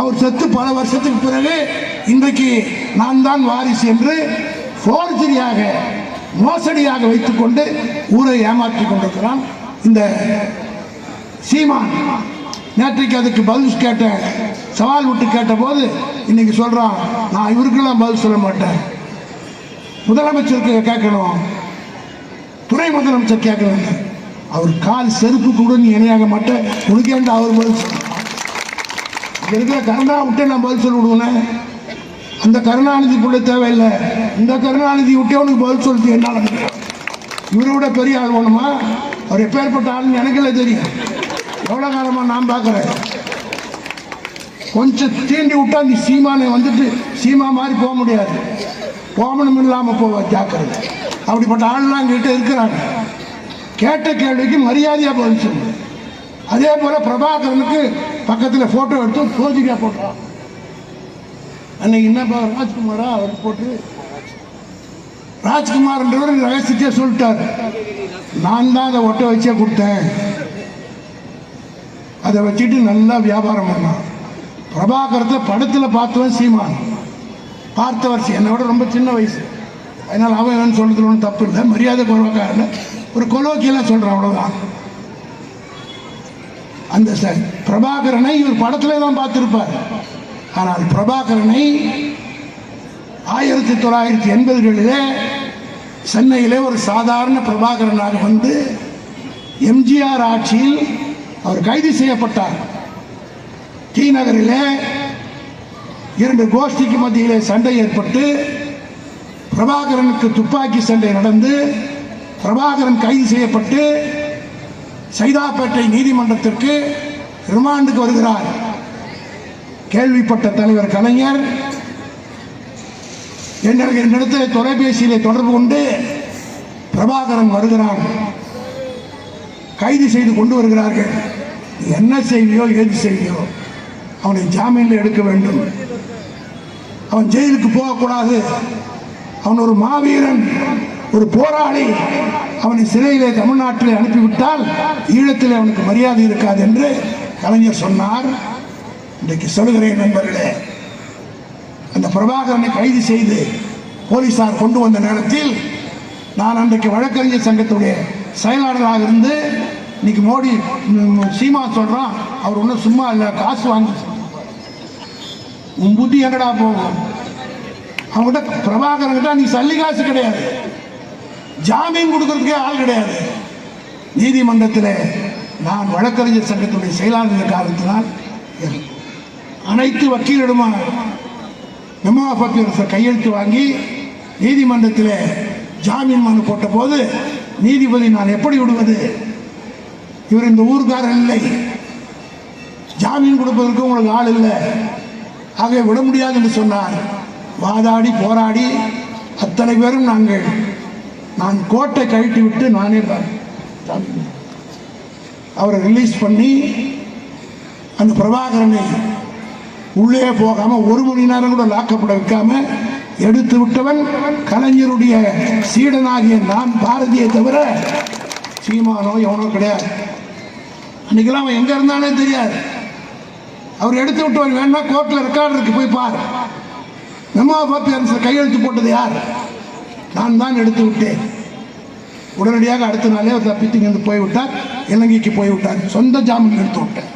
அவர் செத்து பல வருஷத்துக்கு பிறகு இன்றைக்கு நான் தான் வாரிசு என்று போர்ஜரியாக மோசடியாக வைத்துக்கொண்டு ஊரை ஏமாற்றி கொண்டிருக்கிறான் இந்த சீமான். நேற்றைக்கு அதுக்கு பதில் கேட்டேன் சவால் விட்டு கேட்ட போது இன்னைக்கு சொல்றான் நான் இவருக்கெல்லாம் பதில் சொல்ல மாட்டேன். முதலமைச்சருக்கு கேட்கணும். துணை முதலமைச்சர் கேட்கணும். அவர் கால் செருப்பு கூட நீ இணையாக மாட்டேன் உனக்கு அவர் பதில் சொல்ல இருக்கிற கருணா விட்டு நான் பதில் சொல்ல விடுவேன் அந்த கருணாநிதி கூட தேவையில்லை. இந்த கருணாநிதி விட்டே உனக்கு பதில் சொல்லி என்ன முடியும். இவரை விட பெரிய ஆள் வேணுமா? அவர் எப்பேற்பட்ட ஆளுன்னு இல்லை தெரியும். எவ்வளோ காலமாக நான் பார்க்குறேன். கொஞ்சம் தீண்டி விட்டா நீ சீமானை வந்துட்டு சீமா மாதிரி போக முடியாது. போகணும் இல்லாமல் போவ ஜாக்கிரதை. அப்படிப்பட்ட ஆள்லாம் கிட்ட இருக்கிறாங்க. கேட்ட கேள்விக்கு மரியாதையாக பதில் சொல்லு அதே போல் பிரபாகரனுக்கு பக்கத்தில் ஃபோட்டோ எடுத்து சோஜிரியா போட்டோம் அன்னைக்கு என்னப்பா ராஜ்குமாரா? அவர் போட்டு ராஜ்குமார்ன்றவர் ரகசியத்தையே சொல்லிட்டார். நான் தான் அதை ஒட்ட வச்சே கொடுத்தேன். அதை வச்சுட்டு நல்லா வியாபாரம் பண்ணான். பிரபாகரத்தை படத்தில் பார்த்தவன் சீமான். பார்த்த வருஷம் என்னை விட ரொம்ப சின்ன வயசு. அதனால் அவன் என்னன்னு சொல்றதுல ஒன்றும் தப்பு இல்லை. மரியாதை குறைவக்காரன். ஒரு கொலோக்கியெல்லாம் சொல்கிறான் அவ்வளோதான் அந்த ச- பிரபாகரனை இவர் படத்திலே தான் பார்த்துருப்பார். ஆனால் பிரபாகரனை ஆயிரத்தி தொள்ளாயிரத்தி எண்பதுகளிலே சென்னையிலே ஒரு சாதாரண பிரபாகரனாக வந்து எம்ஜிஆர் ஆட்சியில் அவர் கைது செய்யப்பட்டார். டி நகரிலே இரண்டு கோஷ்டிக்கு மத்தியிலே சண்டை ஏற்பட்டு பிரபாகரனுக்கு துப்பாக்கி சண்டை நடந்து பிரபாகரன் கைது செய்யப்பட்டு சைதாப்பேட்டை நீதிமன்றத்திற்கு ரிமாண்டுக்கு வருகிறார். கேள்விப்பட்ட தலைவர் கலைஞர் என்னிடத்தில் தொலைபேசியிலே தொடர்பு கொண்டு பிரபாகரன் வருகிறான் கைது செய்து கொண்டு வருகிறார்கள். என்ன செய்வியோ ஏது செய்வியோ அவனை ஜாமீனில் எடுக்க வேண்டும். அவன் ஜெயிலுக்கு போகக்கூடாது. அவன் ஒரு மாவீரன். ஒரு போராளி அவனை சிறையிலே தமிழ்நாட்டில் அனுப்பிவிட்டால் ஈழத்தில் அவனுக்கு மரியாதை இருக்காது என்று கலைஞர் சொன்னார். இன்றைக்கு சொல்கிறேன் நண்பர்களே அந்த பிரபாகரனை கைது செய்து போலீசார் கொண்டு வந்த நேரத்தில் நான் அன்றைக்கு வழக்கறிஞர் சங்கத்துடைய செயலாளராக இருந்து இன்னைக்கு மோடி சீமா சொல்றான் அவர் ஒன்றும் சும்மா இல்லை காசு வாங்கி உன் புத்தி எங்கடா போகும்? அவங்ககிட்ட பிரபாகரன் கிட்ட அன்னைக்கு சல்லி காசு கிடையாது. ஜாமீன் கொடுக்கறதுக்கே ஆள் கிடையாது. நீதிமன்றத்தில் நான் வழக்கறிஞர் சங்கத்துடைய செயலாளர் காரணத்தினால் அனைத்து வக்கீலிடமா மெமோ ஆஃப் கையெழுத்து வாங்கி நீதிமன்றத்தில் ஜாமீன் மனு போட்ட போது நீதிபதி நான் எப்படி விடுவது? இவர் இந்த ஊர்க்காரர் இல்லை. ஜாமீன் கொடுப்பதற்கு உங்களுக்கு ஆள் இல்லை. ஆகவே விட முடியாது என்று சொன்னார். வாதாடி போராடி அத்தனை பேரும் நாங்கள் நான் கோட்டை கழட்டி விட்டு நானே அவரை ரிலீஸ் பண்ணி அந்த பிரபாகரனை உள்ளே போகாம ஒரு மணி நேரம் கூட லாக்கப்பட வைக்காம எடுத்து விட்டவன் கலைஞருடைய சீடனாகிய நான் பாரதியை தவிர சீமானோ எவனோ கிடையாது. அன்னைக்கெல்லாம் அவன் எங்க இருந்தானே தெரியாது. அவர் எடுத்து விட்டவர் வேணா கோர்ட்ல ரெக்கார்டு இருக்கு போய் பார். நம்ம பாப்பி கையெழுத்து போட்டது யார்? நான் தான் எடுத்து விட்டேன். உடனடியாக அடுத்த நாளே தப்பித்து இங்கேருந்து போய்விட்டார். இலங்கைக்கு போய்விட்டார். சொந்த ஜாமீன் எடுத்து விட்டேன்.